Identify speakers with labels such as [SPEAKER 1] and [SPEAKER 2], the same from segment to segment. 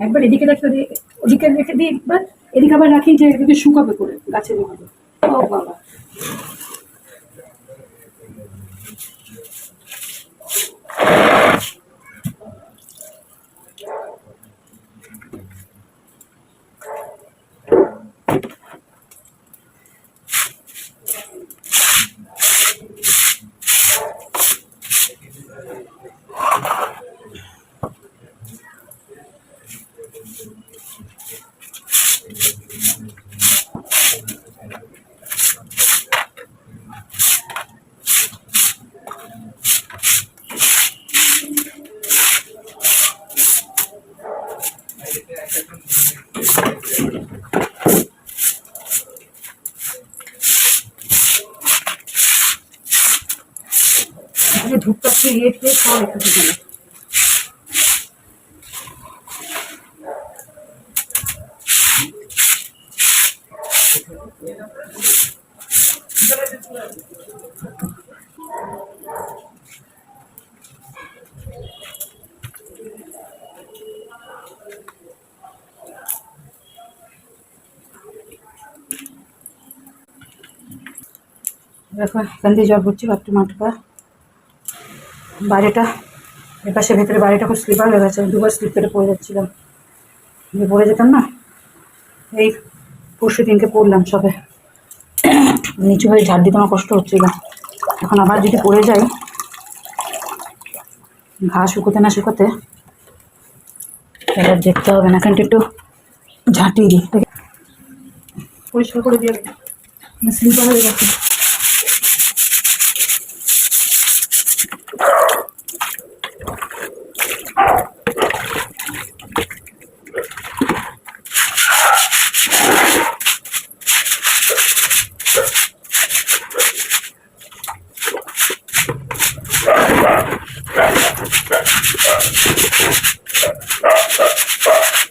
[SPEAKER 1] একবার এদিকে দিই ওদিকে রেখে দিই একবার এদিকে আবার রাখি যে এদিকে শুকাবে করে গাছের মধ্যে। ও বাবা। এখানে ধূপটা খেয়ে খেয়ে সব একটু দিল দেখো এখান দিয়ে জল পড়ছে বাথরুম আটকা বাইরেটা এপাশে ভেতরে বাইরেটা খুব স্লিপার হয়ে গেছে দুবার স্লিপ কেটে পড়ে যাচ্ছিলাম। যে পড়ে যেতাম না? এই পরশু দিনকে পড়লাম সবে। নিচু হয়ে ঝাড় দিতে আমার কষ্ট হচ্ছিল। এখন আবার যদি পড়ে যাই ঘা শুকোতে না শুকোতে এবার দেখতে হবে না এখানটা একটু ঝাঁটিয়ে দিই। পরিষ্কার করে দিয়ে স্লিপার হয়ে গেছে। Thank you.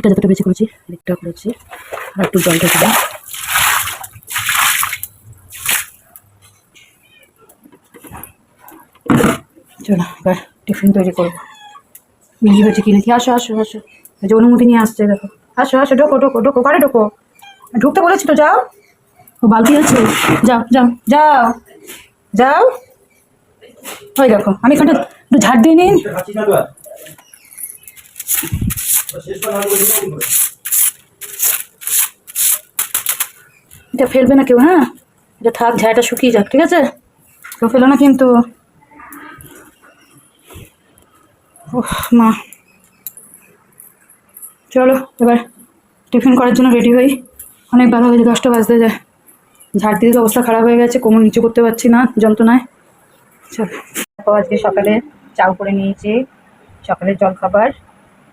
[SPEAKER 1] এদিকটা যতটা বেশি করেছি এদিকটা করেছি। আর একটু জল ঢেকে চলো, এবার টিফিন তৈরি করব। মিলি হচ্ছে কিনেছি আসো আসো আসো। এই যে অনুমতি নিয়ে আসছে, দেখো। আসো আসো, ঢোকো ঢোকো ঢোকো, ঘরে ঢোকো। ঢুকতে বলেছি তো, যাও। ও, বালতি আছে। যাও যাও যাও যাও। ওই দেখো, আমি এখানটা একটু ঝাড় দিয়ে নিন এটা ফেলবে না কেউ হ্যাঁ? এটা থাক, ঝাড়টা শুকিয়ে যাক, ঠিক আছে? কেউ ফেলো না কিন্তু। উফ, মা। চলো, এবার টিফিন করার জন্য রেডি হই। অনেক ভালো হয়েছে দশটা বাজতে যায়। ঝাড় দিতে অবস্থা খারাপ হয়ে গেছে, কোমর নিচু করতে পারছি না, যন্ত্রণায়। চলো। আজকে সকালে চাউ করে নিয়েছি, সকালের জল খাবার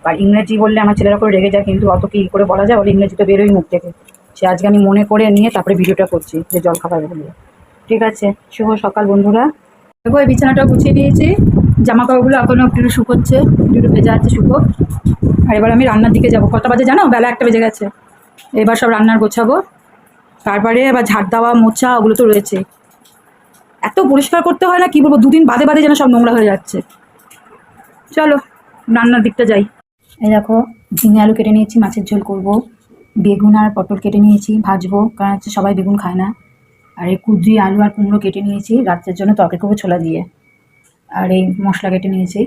[SPEAKER 1] আর ইংরেজি বললে আমার ছেলেরা করে রেগে যায়, কিন্তু অত কি করে বলা যায়? বলে ইংরেজি তো বেরোই মুখ থেকে। সে আজকে আমি মনে করে নিয়ে তারপরে ভিডিওটা করছি, যে জল খাবার বলে। ঠিক আছে, শুভ সকাল বন্ধুরা। দেখো, এই বিছানাটা গুছিয়ে নিয়েছি জামা কাপড়গুলো এখনও একটু শুকোচ্ছে, একটু একটু ভেজা আছে শুকো আর এবার আমি রান্নার দিকে যাব। কটা বাজে জানো? বেলা একটা বেজে গেছে। এবার সব রান্নার গোছাবো। তারপরে আবার ঝাড় দেওয়া, মোছা, ওগুলো তো রয়েছে। এত পরিষ্কার করতে হয় না, কি বলব? দুদিন বাদে বাদে যেন সব নোংরা হয়ে যাচ্ছে। চলো, রান্নার দিকটা যাই। এই দেখো, ঝিঙে আলু কেটে নিয়েছি, মাছের ঝোল করব। বেগুন আর পটল কেটে নিয়েছি, ভাজবো, কারণ হচ্ছে সবাই বেগুন খায় না। আর এই কুদ্রি, আলু আর কুমড়ো কেটে নিয়েছি, রাত্রের জন্য তরকারি করব ছোলা দিয়ে। আর এই মশলা কেটে নিয়েছি,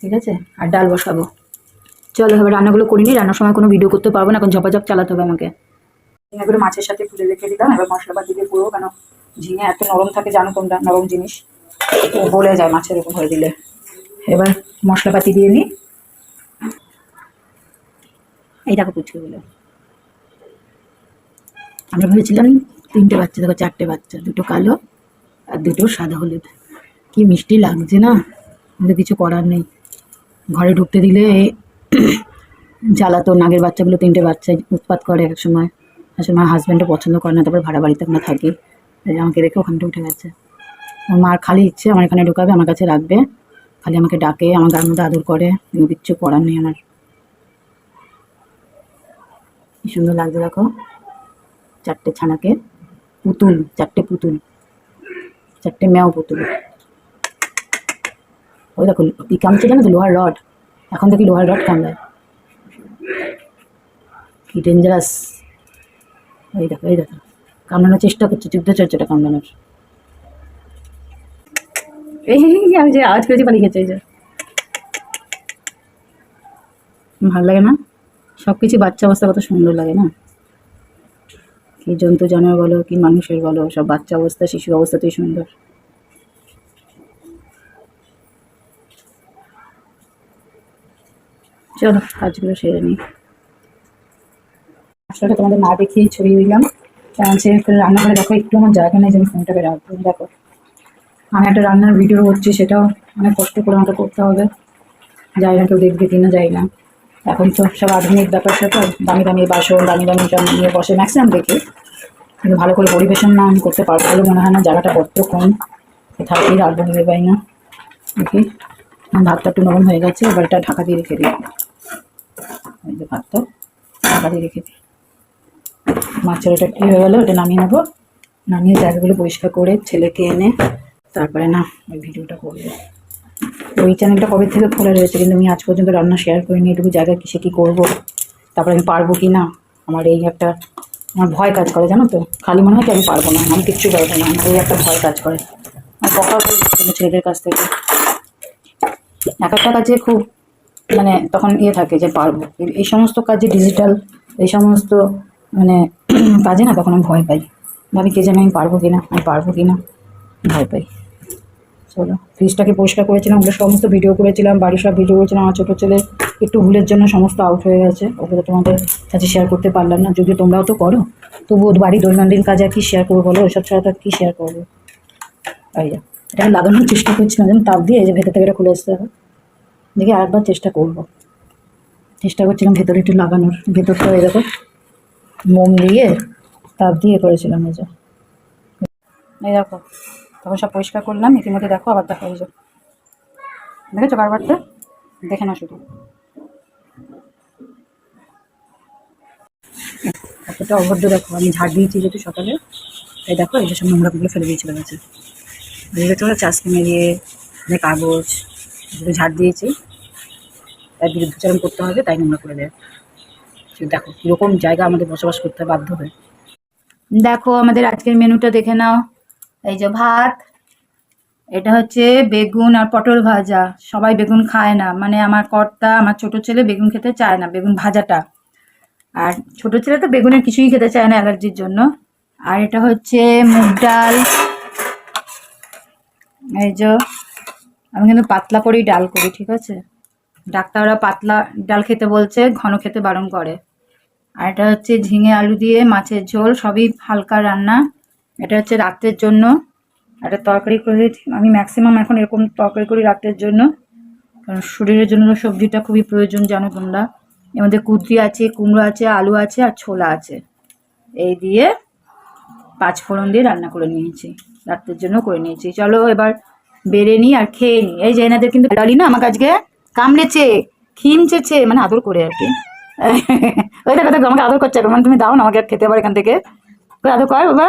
[SPEAKER 1] ঠিক আছে? আর ডাল বসাবো। চলো এবার রান্নাগুলো করিনি, রান্নার সময় কোনো ভিডিও করতে পারব না, এখন ঝপাঝপ চালাতে হবে আমাকে। ঝিঙেগুলো মাছের সাথে তুলে রেখে দিলাম, এবার মশলাপাতি দিয়ে পুরো, কেন ঝিঙে এত নরম থাকে, জানো তোমরা? নরম জিনিস। বলে যায় মাছের এরকম হয়ে দিলে। এবার মশলাপাতি দিয়ে নিই এই দেখো পুচকুগুলো। আমরা ভেবেছিলাম তিনটে বাচ্চা, দেখো চারটে বাচ্চা, দুটো কালো আর দুটো সাদা হলুদ। কি মিষ্টি লাগছে না? কিন্তু কিছু করার নেই। ঘরে ঢুকতে দিলে জ্বালাতো, নাগের বাচ্চাগুলো তিনটে বাচ্চা উৎপাত করে এক সময়। আসলে আমার হাজব্যান্ডও পছন্দ করে না, তারপর ভাড়া বাড়িতে আমরা থাকি। আমাকে রেখে ওখানটা উঠে গেছে। মার খালি ইচ্ছে, আমার এখানে ঢুকাবে, আমার কাছে রাখবে। খালি আমাকে ডাকে, আমার গার মধ্যে আদর করে কিচ্ছু করার নেই আমার। কি সুন্দর লাগছে দেখো? চারটে ছানাকে। পুতুল, চারটে পুতুল। চারটে ম্যাও পুতুল। ওই দেখো, কি কামছে জানো তো? লোহার রড। এখন দেখি লোহার রড কামড়ায়। কি ডেঞ্জারাস এই দেখো এই দেখো। কামড়ানোর চেষ্টা করছে, যুদ্ধ ওটা কামড়ানোর। এই আমি যে আওয়াজ করেছি পালিয়ে গেছে ভালো লাগে না? সব কিছু বাচ্চা অবস্থা কত সুন্দর লাগে না? কি জন্তু জানোয়ার বলো, কি মানুষের বলো, সব বাচ্চা অবস্থা, শিশু অবস্থাতেই সুন্দর। চলো, কাজগুলো সেরে নিই। আসলে তোমাদের না দেখিয়ে ছড়িয়ে দিলাম। কারণ সে রান্না করে দেখো, একটু আমার জায়গা নেই যে আমি ফোনটাকে রাখব দেখো। আমি একটা রান্নার ভিডিও করছি, সেটাও অনেক কষ্ট করে আমাকে করতে হবে। যাই না কেউ দেখবে কিনা, যাই না। এখন তো সব আধুনিক ব্যাপার সাথে দামি দামি বাসন, দামি দামি সব নিয়ে বসে ম্যাক্সিমাম দেখি। কিন্তু ভালো করে পরিবেশন না আমি করতে পারব বলে মনে হয় না, জায়গাটা বড্ড কম। থাকি রাখব ভেবে পাই না। দেখি ভাতটা একটু নরম হয়ে গেছে, এবার এটা ঢাকা দিয়ে রেখে দিই। যে ভাতটা, ঢাকা দিয়ে রেখে দিই। মাছের ওটা কী হয়ে গেলো ওটা নামিয়ে নেব। নামিয়ে জায়গাগুলো পরিষ্কার করে ছেলেকে এনে তারপরে না, ওই ভিডিওটা করব। ওই চ্যানেলটা কবে থেকে খোলা রয়েছে কিন্তু আমি আজ পর্যন্ত রান্না শেয়ার করিনি, এটুকু জায়গায় কিসে কী করব? তারপরে আমি পারব কি না? আমার এই একটা, আমার ভয় কাজ করে, জানো তো? খালি মনে হয় কি আমি পারব না, আমি কিচ্ছু পারব না এই একটা ভয় কাজ করে। আমার বকা ছেলেদের কাছ থেকে। এক একটা কাজে খুব মানে তখন ইয়ে থাকে যে পারব। এই- এই সমস্ত কাজে ডিজিটাল এই সমস্ত মানে কাজে না তখন আমি ভয় পাই। ভাবি কে জানে আমি পারব কি না আমি পারব কি না ভয় পাই। চলো। ফ্রিজটাকে পরিষ্কার করেছিলাম ওগুলো সমস্ত ভিডিও করেছিলাম, বাড়ির সব ভিডিও করেছিলাম, আমার ছোটো ছেলে একটু ভুলের জন্য সমস্ত আউট হয়ে গেছে। ওগুলো তোমাদের কাছে শেয়ার করতে পারলাম না, যদিও তোমরাও তো করো। তবুও বাড়ি দৈনন্দিন কাজে আর কি শেয়ার করব বলো? ওসব ছাড়া আর কি শেয়ার করব? এই যা, এটাকে লাগানোর চেষ্টা করছিলাম, যেন তাপ দিয়ে এই যে ভেতর থেকে এটা খুলে আসতে হবে। দেখি আরেকবার চেষ্টা করব। চেষ্টা করছিলাম ভেতরে একটু লাগানোর। ভেতরটা দেখো, মোম দিয়ে তাপ দিয়ে করেছিলাম এই যে। এই দেখো তখন সব পরিষ্কার করলাম, ইতিমধ্যে দেখো আবার দেখা এই যে দেখেছ কারবারটা দেখে না শুধু। এতটা অভদ্র দেখো, আমি ঝাড় দিয়েছি যেহেতু সকালে, তাই দেখো এই সব নোংরাগুলো ফেলে দিয়েছিলাম আছে বুঝতে পারছ? আজকে মেরিয়ে যে কাগজ এগুলো ঝাড় দিয়েছি, তার বিরুদ্ধচারণ করতে হবে, তাই নোংরা করে দেয়। দেখো, কীরকম জায়গা আমাদের বসবাস করতে বাধ্য হয়। দেখো, আমাদের আজকের মেনুটা দেখে নাও। এই যে ভাত, এটা হচ্ছে বেগুন আর পটল ভাজা। সবাই বেগুন খায় না। মানে আমার কর্তা, আমার ছোট ছেলে বেগুন খেতে চায় না, বেগুন ভাজাটা। আর ছোট ছেলে তো বেগুনের কিছুই খেতে চায় না অ্যালার্জির জন্য। আর এটা হচ্ছে মুগ ডাল। এই যে, আমি কিন্তু পাতলা করেই ডাল করি, ঠিক আছে? ডাক্তাররা পাতলা ডাল খেতে বলছে, ঘন খেতে বারণ করে। আর এটা হচ্ছে ঝিঙে আলু দিয়ে মাছের ঝোল, সবই হালকা রান্না। এটা হচ্ছে রাত্রের জন্য। একটা তরকারি করে আমি ম্যাক্সিমাম এখন এরকম তরকারি করি রাত্রের জন্য। কারণ শরীরের জন্য সবজিটা খুবই প্রয়োজন, জানো তোমরা। এর মধ্যে কুদ্রি আছে, কুমড়ো আছে, আলু আছে আর ছোলা আছে। এই দিয়ে পাঁচ ফোড়ন দিয়ে রান্না করে নিয়েছি। রাত্রের জন্য করে নিয়েছি। চলো এবার বেড়ে নিই আর খেয়ে নিই। এই যে এনাদের কিন্তু ডালি না আমাকে আজকে? কামড়েছে খিমচেছে মানে আদর করে আর কি। ওই দেখো দেখো, আমাকে আদর করছে। এখন তুমি দাও না, আমাকে খেতে পারো এখান থেকে। আদর কর বাবা।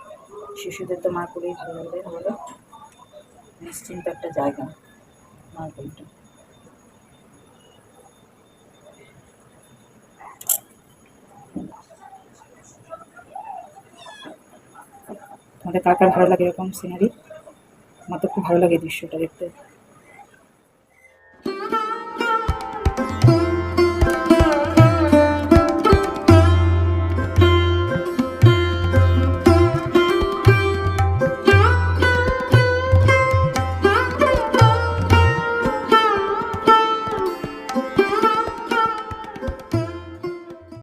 [SPEAKER 1] শিশুদের তো মার করেই ভালো লাগবে আমাদের নিশ্চিন্ত একটা জায়গা মারপুরটা কোলটা তোমাদের কার কার ভালো লাগে এরকম সিনারি আমার তো খুব ভালো লাগে দৃশ্যটা দেখতে।